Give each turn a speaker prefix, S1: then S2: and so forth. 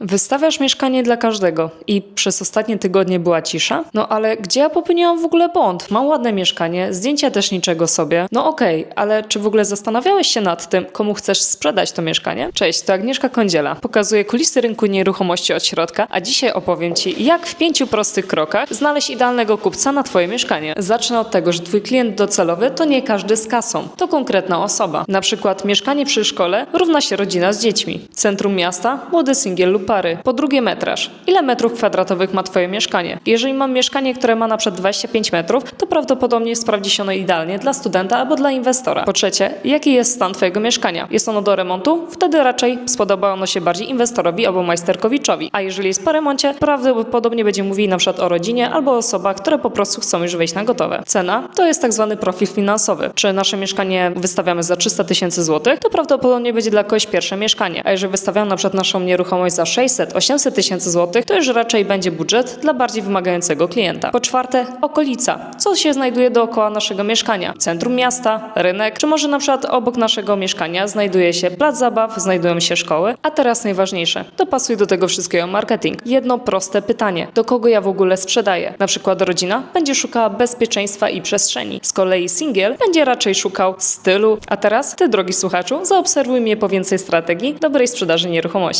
S1: Wystawiasz mieszkanie dla każdego i przez ostatnie tygodnie była cisza? No ale gdzie ja popełniłam w ogóle błąd? Mam ładne mieszkanie, zdjęcia też niczego sobie. No okej, ale czy w ogóle zastanawiałeś się nad tym, komu chcesz sprzedać to mieszkanie? Cześć, to Agnieszka Kądziela. Pokazuję kulisy rynku nieruchomości od środka, a dzisiaj opowiem Ci, jak w pięciu prostych krokach znaleźć idealnego kupca na Twoje mieszkanie. Zacznę od tego, że Twój klient docelowy to nie każdy z kasą. To konkretna osoba. Na przykład mieszkanie przy szkole równa się rodzina z dziećmi. Centrum miasta młody singiel lub pary. Po drugie metraż. Ile metrów kwadratowych ma Twoje mieszkanie? Jeżeli mam mieszkanie, które ma na przykład 25 metrów, to prawdopodobnie sprawdzi się ono idealnie dla studenta albo dla inwestora. Po trzecie, jaki jest stan Twojego mieszkania? Jest ono do remontu? Wtedy raczej spodoba ono się bardziej inwestorowi albo majsterkowiczowi. A jeżeli jest po remoncie, prawdopodobnie będzie mówił na przykład o rodzinie albo osobach, które po prostu chcą już wejść na gotowe. Cena to jest tak zwany profil finansowy. Czy nasze mieszkanie wystawiamy za 300 tysięcy złotych, to prawdopodobnie będzie dla kogoś pierwsze mieszkanie. A jeżeli wystawiamy na przykład naszą nieruchomość za 600-800 tysięcy złotych, to już raczej będzie budżet dla bardziej wymagającego klienta. Po czwarte, okolica. Co się znajduje dookoła naszego mieszkania? Centrum miasta, rynek, czy może na przykład obok naszego mieszkania znajduje się plac zabaw, znajdują się szkoły. A teraz najważniejsze, dopasuj do tego wszystkiego marketing. Jedno proste pytanie, do kogo ja w ogóle sprzedaję? Na przykład rodzina będzie szukała bezpieczeństwa i przestrzeni. Z kolei singiel będzie raczej szukał stylu. A teraz, ty drogi słuchaczu, zaobserwuj mnie po więcej strategii dobrej sprzedaży nieruchomości.